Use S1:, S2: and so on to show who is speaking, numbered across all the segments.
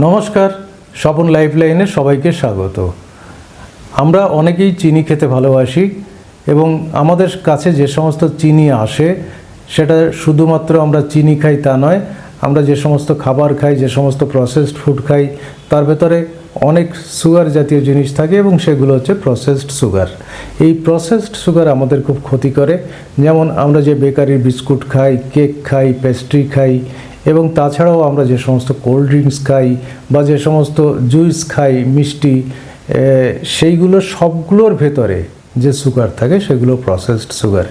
S1: নমস্কার, স্বপন লাইফ লাইনে সবাইকে স্বাগত। আমরা অনেকেই চিনি খেতে ভালোবাসি এবং আমাদের কাছে যে সমস্ত চিনি আসে, সেটা শুধুমাত্র আমরা চিনি খাই তা নয়, আমরা যে সমস্ত খাবার খাই, যে সমস্ত প্রসেসড ফুড খাই, তার ভেতরে অনেক সুগার জাতীয় জিনিস থাকে এবং সেগুলো হচ্ছে প্রসেসড সুগার এই প্রসেসড সুগার আমাদের খুব ক্ষতি করে। যেমন আমরা যে বেকারির বিস্কুট খাই, কেক খাই পেস্ট্রি খাই এবং তাছাড়াও আমরা যে সমস্ত কোল্ড ড্রিঙ্কস খাই বা যে সমস্ত জুইস খাই, মিষ্টি সেইগুলো সবগুলোর ভেতরে যে সুগার থাকে সেগুলো প্রসেসড সুগার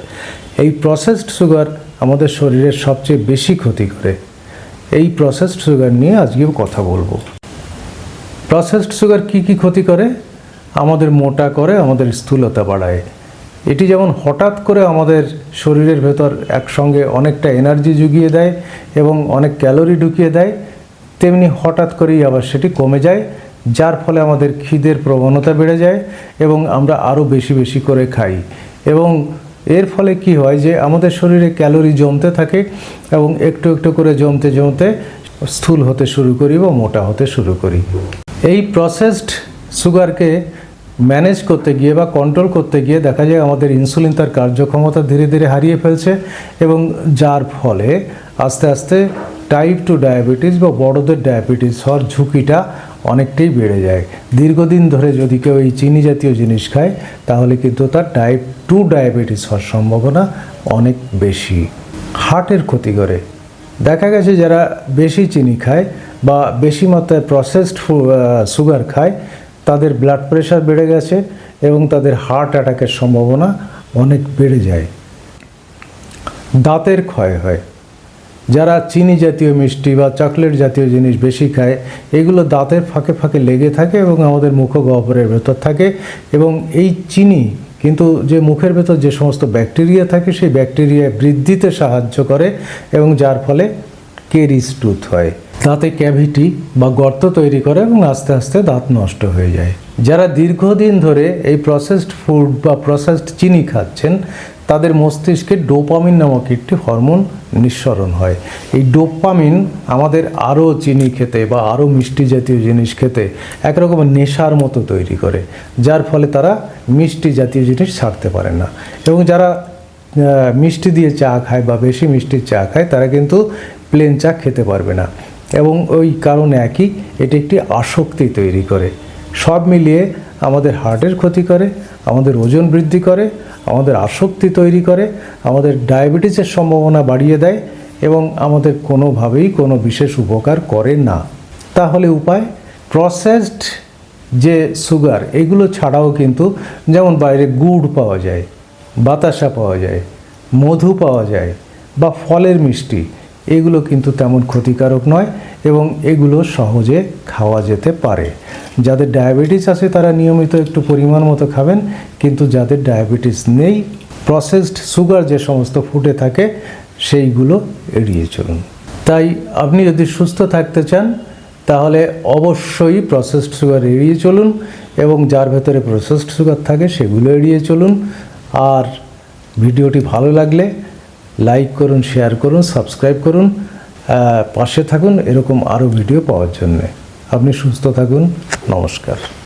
S1: এই প্রসেসড সুগার আমাদের শরীরের সবচেয়ে বেশি ক্ষতি করে। এই প্রসেসড সুগার নিয়ে আজকেও কথা বলব। প্রসেসড সুগার কি কি ক্ষতি করে? আমাদের মোটা করে, আমাদের স্থূলতা বাড়ায়। এটি যেমন হঠাৎ করে আমাদের শরীরের ভেতর একসঙ্গে অনেকটা এনার্জি জুগিয়ে দেয় এবং অনেক ক্যালোরি ঢুকিয়ে দেয়, তেমনি হঠাৎ করেই আবার সেটি কমে যায়, যার ফলে আমাদের খিদের প্রবণতা বেড়ে যায় এবং আমরা আরও বেশি বেশি করে খাই। এবং এর ফলে কি হয় যে আমাদের শরীরে ক্যালোরি জমতে থাকে এবং একটু একটু করে জমতে জমতে স্থূল হতে শুরু করি বা মোটা হতে শুরু করি। এই প্রসেসড সুগারকে ম্যানেজ করতে গিয়ে বা কন্ট্রোল করতে গিয়ে দেখা যায় আমাদের ইনসুলিন তার কার্যক্ষমতা ধীরে ধীরে হারিয়ে ফেলছে এবং যার ফলে আস্তে আস্তে টাইপ টু ডায়াবেটিস বা বড়দের ডায়াবেটিস হওয়ার ঝুঁকিটা অনেকটাই বেড়ে যায়। দীর্ঘদিন ধরে যদি কেউ এই চিনি জাতীয় জিনিস খায়, তাহলে কিন্তু তার টাইপ টু ডায়াবেটিস হওয়ার সম্ভাবনা অনেক বেশি। হার্টের ক্ষতি করে। দেখা গেছে যারা বেশি চিনি খায় বা বেশি মাত্রায় প্রসেসড সুগার খায় তাদের ব্লাড প্রেশার বেড়ে গেছে এবং তাদের হার্ট অ্যাটাকের সম্ভাবনা অনেক বেড়ে যায়। দাঁতের ক্ষয় হয়। যারা চিনি জাতীয় মিষ্টি বা চকলেট জাতীয় জিনিস বেশি খায়, এগুলো দাঁতের ফাঁকে ফাঁকে লেগে থাকে এবং আমাদের মুখগহ্বরের ভেতর থাকে এবং এই চিনি কিন্তু যে মুখের ভেতর যে সমস্ত ব্যাকটেরিয়া থাকে, সেই ব্যাকটেরিয়া বৃদ্ধিতে সাহায্য করে এবং যার ফলে কেরিস টুথ হয়। দাঁতে ক্যাভিটি বা গর্ত তৈরি করে এবং আস্তে আস্তে দাঁত নষ্ট হয়ে যায়। যারা দীর্ঘদিন ধরে এই প্রসেসড ফুড বা প্রসেসড চিনি খাচ্ছেন, তাদের মস্তিষ্কে ডোপামিন নামক একটি হরমোন নিঃসরণ হয়। এই ডোপামিন আমাদের আরও চিনি খেতে বা আরও মিষ্টি জাতীয় জিনিস খেতে একরকম নেশার মতো তৈরি করে, যার ফলে তারা মিষ্টি জাতীয় জিনিস ছাড়তে পারে না। এবং যারা মিষ্টি দিয়ে চা খায় বা বেশি মিষ্টির চা খায়, তারা কিন্তু প্লেন চা খেতে পারবে না। এবং ওই কারণে একই, এটি একটি আসক্তি তৈরি করে। সব মিলিয়ে আমাদের হার্টের ক্ষতি করে, আমাদের ওজন বৃদ্ধি করে, আমাদের আসক্তি তৈরি করে, আমাদের ডায়াবেটিসের সম্ভাবনা বাড়িয়ে দেয় এবং আমাদের কোনোভাবেই কোনো বিশেষ উপকার করে না। তাহলে উপায় প্রসেসড যে সুগার এগুলো ছাড়াও কিন্তু যেমন বাইরে গুড় পাওয়া যায় বাতাসা পাওয়া যায়, মধু পাওয়া যায় বা ফলের মিষ্টি, এগুলো কিন্তু তেমন ক্ষতিকারক নয় এবং এগুলো সহজে খাওয়া যেতে পারে। যাদের ডায়াবেটিস আছে তারা নিয়মিত একটু পরিমাণ মতো খাবেন, কিন্তু যাদের ডায়াবেটিস নেই, প্রসেসড সুগার যে সমস্ত ফুটে থাকে, সেইগুলো এড়িয়ে চলুন। তাই আপনি যদি সুস্থ থাকতে চান, তাহলে অবশ্যই প্রসেসড সুগার এড়িয়ে চলুন এবং যার ভেতরে প্রসেসড সুগার থাকে সেগুলো এড়িয়ে চলুন। আর ভিডিওটি ভালো লাগলে লাইক করুন, শেয়ার করুন, সাবস্ক্রাইব করুন পাশে থাকুন, এরকম আরও ভিডিও পাওয়ার জন্যে। আপনি সুস্থ থাকুন, নমস্কার।